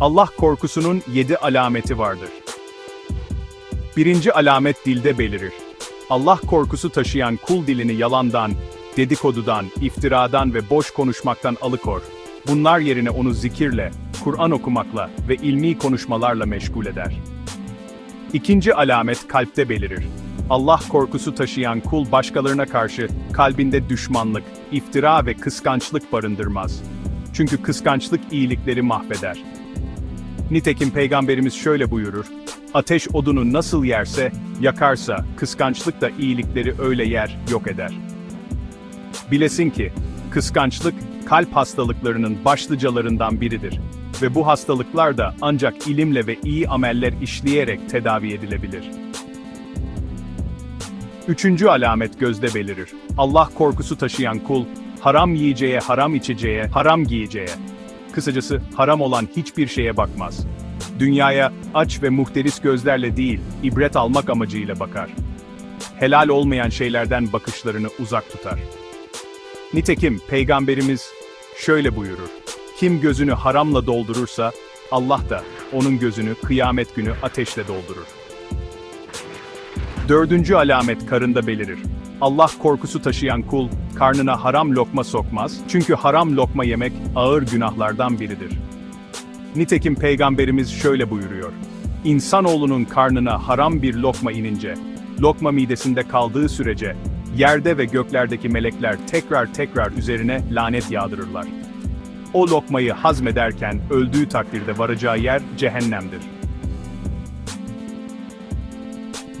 Allah korkusunun yedi alameti vardır. Birinci alamet dilde belirir. Allah korkusu taşıyan kul dilini yalandan, dedikodudan, iftiradan ve boş konuşmaktan alıkor. Bunlar yerine onu zikirle, Kur'an okumakla ve ilmi konuşmalarla meşgul eder. İkinci alamet kalpte belirir. Allah korkusu taşıyan kul başkalarına karşı kalbinde düşmanlık, iftira ve kıskançlık barındırmaz. Çünkü kıskançlık iyilikleri mahveder. Nitekim peygamberimiz şöyle buyurur, ateş odunu nasıl yerse, yakarsa, kıskançlık da iyilikleri öyle yer, yok eder. Bilesin ki, kıskançlık, kalp hastalıklarının başlıcalarından biridir ve bu hastalıklar da ancak ilimle ve iyi ameller işleyerek tedavi edilebilir. Üçüncü alamet gözde belirir. Allah korkusu taşıyan kul, haram yiyeceğe, haram içeceğe, haram giyeceğe, kısacası haram olan hiçbir şeye bakmaz. Dünyaya aç ve muhteris gözlerle değil, ibret almak amacıyla bakar. Helal olmayan şeylerden bakışlarını uzak tutar. Nitekim Peygamberimiz şöyle buyurur. Kim gözünü haramla doldurursa, Allah da onun gözünü kıyamet günü ateşle doldurur. Dördüncü alamet karında belirir. Allah korkusu taşıyan kul, karnına haram lokma sokmaz, çünkü haram lokma yemek ağır günahlardan biridir. Nitekim Peygamberimiz şöyle buyuruyor. İnsanoğlunun karnına haram bir lokma inince, lokma midesinde kaldığı sürece, yerde ve göklerdeki melekler tekrar tekrar üzerine lanet yağdırırlar. O lokmayı hazmederken öldüğü takdirde varacağı yer cehennemdir.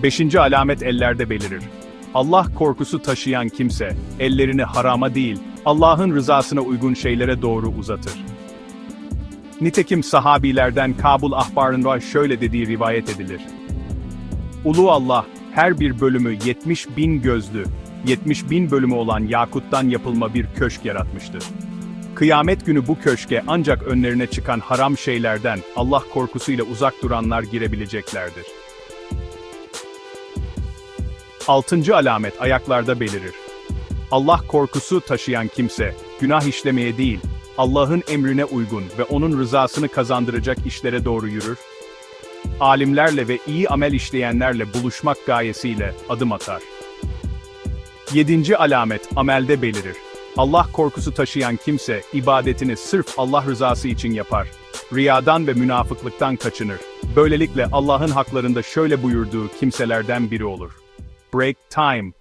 Beşinci alamet ellerde belirir. Allah korkusu taşıyan kimse, ellerini harama değil, Allah'ın rızasına uygun şeylere doğru uzatır. Nitekim sahabilerden Kabul ahbarında şöyle dediği rivayet edilir. Ulu Allah, her bir bölümü 70 bin gözlü, 70 bin bölümü olan yakuttan yapılma bir köşk yaratmıştır. Kıyamet günü bu köşke ancak önlerine çıkan haram şeylerden Allah korkusuyla uzak duranlar girebileceklerdir. Altıncı alamet ayaklarda belirir. Allah korkusu taşıyan kimse, günah işlemeye değil, Allah'ın emrine uygun ve onun rızasını kazandıracak işlere doğru yürür, alimlerle ve iyi amel işleyenlerle buluşmak gayesiyle adım atar. Yedinci alamet amelde belirir. Allah korkusu taşıyan kimse ibadetini sırf Allah rızası için yapar. Riyadan ve münafıklıktan kaçınır. Böylelikle Allah'ın haklarında şöyle buyurduğu kimselerden biri olur. Break time.